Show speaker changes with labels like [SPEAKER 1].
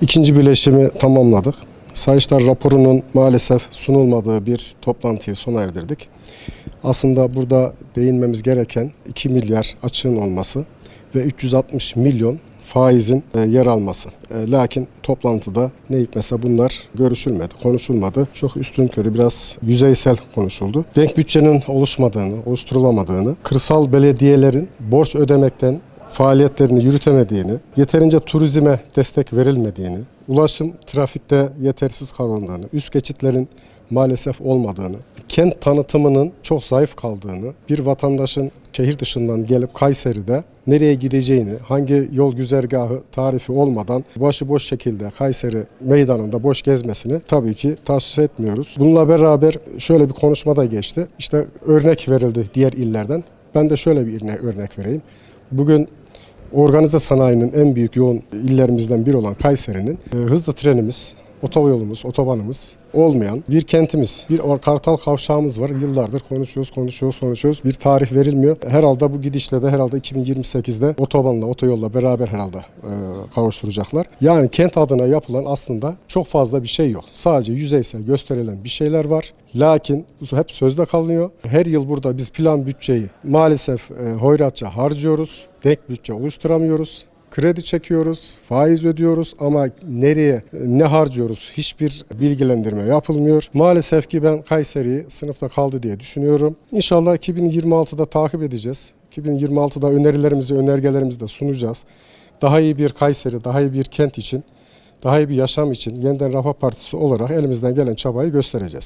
[SPEAKER 1] İkinci birleşimi tamamladık. Sayıştay raporunun maalesef sunulmadığı bir toplantıyı sona erdirdik. Aslında burada değinmemiz gereken 2 milyar açığın olması ve 360 milyon faizin e, yer alması. E, Lakin toplantıda ne hikmetse bunlar görüşülmedi, konuşulmadı. Çok üstün körü biraz yüzeysel konuşuldu. Denk bütçenin oluşmadığını, oluşturulamadığını, kırsal belediyelerin borç ödemekten faaliyetlerini yürütemediğini, yeterince turizme destek verilmediğini, ulaşım trafikte yetersiz kalındığını, üst geçitlerin maalesef olmadığını, kent tanıtımının çok zayıf kaldığını, bir vatandaşın şehir dışından gelip Kayseri'de nereye gideceğini, hangi yol güzergahı tarifi olmadan başıboş şekilde Kayseri meydanında boş gezmesini tabii ki tasvip etmiyoruz. Bununla beraber şöyle bir konuşma da geçti. İşte örnek verildi diğer illerden. Ben de şöyle bir örne- örnek vereyim. Bugün organize sanayinin en büyük yoğun illerimizden biri olan Kayseri'nin e, hızlı trenimiz, otoyolumuz, otobanımız olmayan bir kentimiz. Bir kartal kavşağımız var. Yıllardır konuşuyoruz, konuşuyoruz, konuşuyoruz. Bir tarih verilmiyor. Herhalde bu gidişle de herhalde 2028'de otobanla, otoyolla beraber herhalde e, kavuşturacaklar. Yani kent adına yapılan aslında çok fazla bir şey yok. Sadece yüzeysel gösterilen bir şeyler var. Lakin bu hep sözde kalıyor. Her yıl burada biz plan bütçeyi maalesef e, hoyratça harcıyoruz. Denk bütçe oluşturamıyoruz. Kredi çekiyoruz, faiz ödüyoruz ama nereye, ne harcıyoruz hiçbir bilgilendirme yapılmıyor. Maalesef ki ben Kayseri'yi sınıfta kaldı diye düşünüyorum. İnşallah 2026'da takip edeceğiz. 2026'da önerilerimizi, önergelerimizi de sunacağız. Daha iyi bir Kayseri, daha iyi bir kent için, daha iyi bir yaşam için yeniden Refah Partisi olarak elimizden gelen çabayı göstereceğiz.